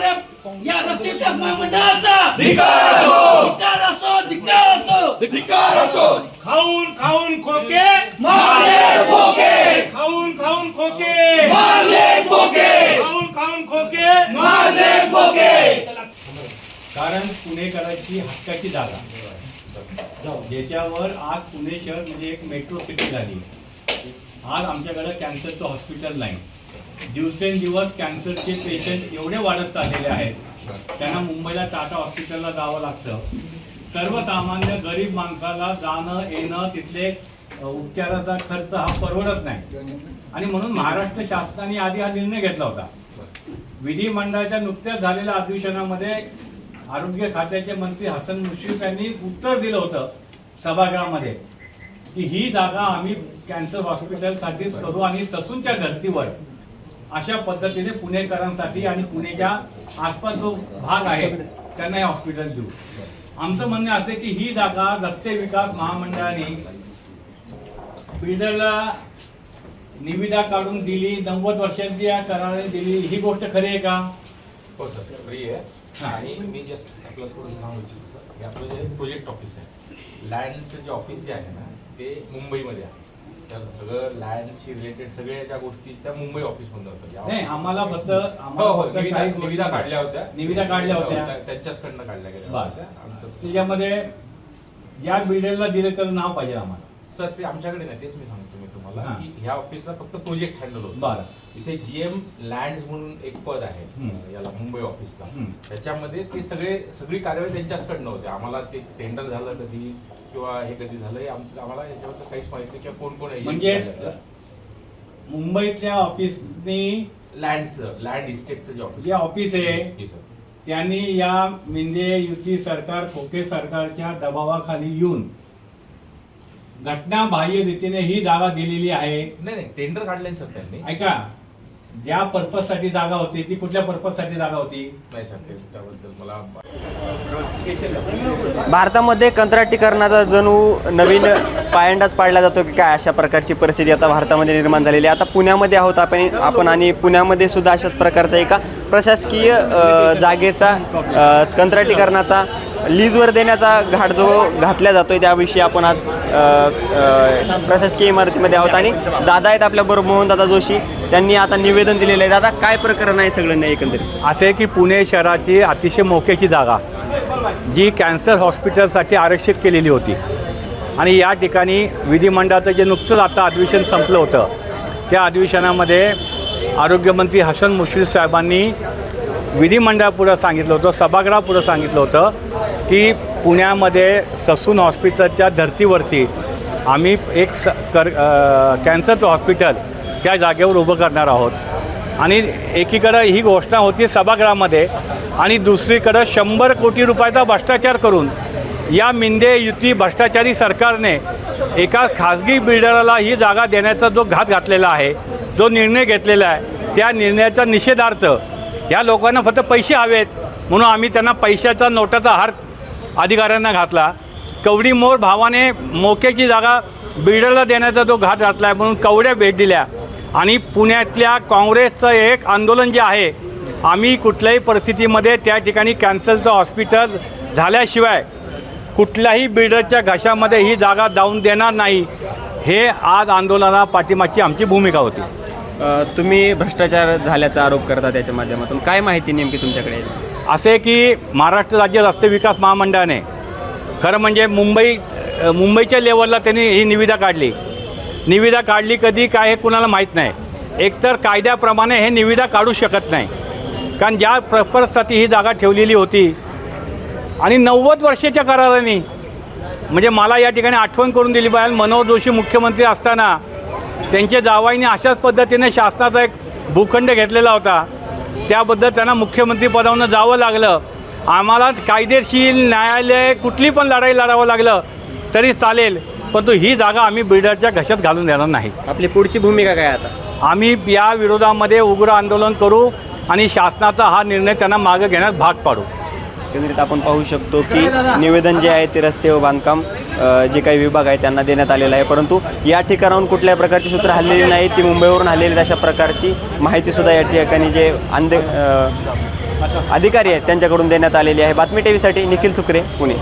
जागा देणाऱ्या या रस्ते विकास महामंडळाचा. धिक्कार असो. धिक्कार असो खाऊन खाऊन खोके. मारले बोके खाऊन खाऊन खोके. मारले बोके खाऊन खाऊन खोके. मारले बोके कारण पुणेकरांची हक्काची जागा. ज्याच्यावर आज पुणे शहर म्हणजे एक मेट्रो सिटी झाली. आज आमच्याकडे कॅन्सरचं हॉस्पिटल नाही. दिवसेंदिवस कॅन्सरचे पेशंट एवढे वाढत चाललेले आहेत. त्यांना मुंबईला टाटा हॉस्पिटलला जावं लागतं. सर्वसामान्य गरीब माणसाला जाणं येणं तिथले उपचाराचा खर्च हा परवडत नाही. आणि म्हणून महाराष्ट्र शासनाने आधी हा निर्णय घेतला होता. विधिमंडळाच्या नुकत्याच झालेल्या अधिवेशनामध्ये आरोग्य खात्याचे मंत्री हसन मुश्रीफ यांनी उत्तर दिलं होतं सभागृहामध्ये की ही जागा आम्ही कॅन्सर हॉस्पिटलसाठीच करू आणि ससूनच्या धर्तीवर अशा पद्धतीने पुणेकरांसाठी आणि पुण्याच्या आसपास जो भाग आहे त्यांना हे हॉस्पिटल देऊ. आमचं म्हणणं असं आहे की ही जागा रस्ते विकास महामंडळाने बिल्डरला निविदा काढून दिली नव्वद वर्षांची या कराराने दिली. ही गोष्ट खरी आहे का? हो सर फ्री आहे. आणि मी जस्ट आपलं थोडं सांगू इच्छितो सर. हे आपलं जे प्रोजेक्ट ऑफिस आहे लँडचं जे ऑफिस जे आहे ना ते मुंबईमध्ये आहे. तर सगळं लँडशी रिलेटेड सगळ्या ज्या गोष्टी त्या मुंबई ऑफिसमधून नाही आम्हाला फक्त हो आम्हाला हो फक्त निविदा काही गोष्टी- निविदा काढल्या होत्या निविदा काढल्या हो, होत्या त्या- त्यांच्याचकडनं काढल्या गेल्या बरं. होत्या आमचं त्याच्यामध्ये ज्या बिल्डरला दिले त्याचं नाव पाहिजे आम्हाला सर ते आमच्याकडे नाही तेच मी सांगतो मी तुम्हाला हा. की ह्या ऑफिसला फक्त प्रोजेक्ट हँडल होतो बरं. इथे जीएम लँड म्हणून एक पद आहे. याला मुंबई ऑफिसला हम्म. त्याच्यामध्ये ते सगळे सगळी कार्यवाही त्यांच्याचकडनं होते आम्हाला ते टेंडर झालं कधी किंवा हे कधी झालं आमचं आम्हाला याच्याबद्दल काहीच माहिती किंवा कोण कोण म्हणजे मुंबईतल्या ऑफिसनी लँडचं लँड इस्टेटचं जे ऑफिस जे ऑफिस आहे त्यांनी या मिंदे युती सरकार खोके सरकारच्या दबावाखाली येऊन घटनाबाह्य रीतीने ही जागा दिलेली आहे. नाही नाही. टेंडर काढलंय सर त्यांनी. ऐका. ज्या पर्पजसाठी जागा होती ती कुठल्या पर्पजसाठी जागा होती? नाही त्याबद्दल मला भारतामध्ये कंत्राटीकरणाचा जणू नवीन पायंडाच पाडला जातो की काय अशा प्रकारची परिस्थिती आता भारतामध्ये निर्माण झालेली आहे. आता पुण्यामध्ये आहोत आपण आपण आणि पुण्यामध्ये सुद्धा अशाच प्रकारचा एका प्रशासकीय अ, जागेचा अ, कंत्राटीकरणाचा लीजवर देण्याचा घाट जो घातला जातोय त्याविषयी आपण आज अ, अ, प्रशासकीय इमारतीमध्ये आहोत. आणि दादा आहेत आपल्याबरोबर मोहनदादा जोशी. त्यांनी आता निवेदन दिलेलं आहे. दादा काय प्रकरण आहे सगळं नाही एकंदरीत? असे की पुणे शहराची अतिशय मोक्याची जागा जी कॅन्सर हॉस्पिटलसाठी आरक्षित केलेली होती. आणि या ठिकाणी विधिमंडळाचं जे नुकतंच आता अधिवेशन संपलं होतं त्या अधिवेशनामध्ये आरोग्यमंत्री हसन मुश्रीफ साहेबांनी विधिमंडळापुढं सांगितलं होतं सभागृहापुढं सांगितलं होतं की पुण्यामध्ये ससून हॉस्पिटलच्या धर्तीवरती आम्ही एक स कर कॅन्सरचं हॉस्पिटल त्या जागेवर उभं करणार आहोत. आणि एकीकडं ही घोषणा होती सभागृहामध्ये आणि दुसरीकडं शंभर कोटी रुपयाचा भ्रष्टाचार करून या मिंदे युती भ्रष्टाचारी सरकारने एका खाजगी बिल्डरला ही जागा देण्याचा जो घात घातलेला आहे जो निर्णय घेतलेला आहे त्या निर्णयाचा निषेधार्थ या लोकांना फक्त पैसे हवेत म्हणून आम्ही त्यांना पैशाचा नोटाचा हार अधिकाऱ्यांना घातला. कवडी मोर भावाने मोक्याची जागा बिल्डरला देण्याचा जो घात घातला आहे म्हणून कवड्या भेट दिल्या. आणि पुण्यातल्या काँग्रेसचं एक आंदोलन जे आहे आम्ही कुठल्याही परिस्थितीमध्ये त्या ठिकाणी कॅन्सरचं हॉस्पिटल झाल्याशिवाय कुठल्याही बिल्डरच्या घशामध्ये ही जागा जाऊन देणार नाही हे आज आंदोलना पाठीमागची आमची भूमिका होती. तुम्ही भ्रष्टाचार झाल्याचा आरोप करता त्याच्या माध्यमातून. काय माहिती नेमकी तुमच्याकडे? असे की महाराष्ट्र राज्य रस्ते विकास महामंडळाने खरं म्हणजे मुंबई मुंबईच्या लेवलला त्यांनी ही निविदा काढली. निविदा काढली कधी काय हे कुणाला माहीत नाही. एकतर कायद्याप्रमाणे हे निविदा काढू शकत नाही. कारण ज्या पर्पजसाठी ही जागा ठेवलेली होती आणि नव्वद वर्षाच्या कराराने म्हणजे मला या ठिकाणी आठवण करून दिली पाहिजे मनोहर जोशी मुख्यमंत्री असताना त्यांच्या जावाईने अशाच पद्धतीने शासनाचा एक भूखंड घेतलेला होता. त्याबद्दल त्यांना मुख्यमंत्री पदावरून जावं लागलं. आम्हाला कायदेशीर न्यायालय कुठली पण लढाई लढावं लागलं तरी चालेल. परंतु ही जागा आम्ही बिल्डरच्या घशात घालून देणार नाही. आपली पुढची भूमिका काय आता? आम्ही या विरोधामध्ये उग्र आंदोलन करू आणि शासनाचा हा निर्णय त्यांना मागे घेण्यास भाग पाडू. एकंदरीत आपण पाहू शकतो की निवेदन जे आहे ते रस्ते व बांधकाम अ, जे काही विभाग आहे त्यांना देण्यात आलेलं आहे. परंतु या ठिकाणाहून कुठल्याही प्रकारची सूत्र हल्लेली नाही ती मुंबईवरून हल्लेली अशा प्रकारची माहितीसुद्धा या ठिकाणी जे अंध अ, अधिकारी आहेत त्यांच्याकडून देण्यात आलेली आहे. बातमी टी व्हीसाठी निखिल सुक्रे पुणे.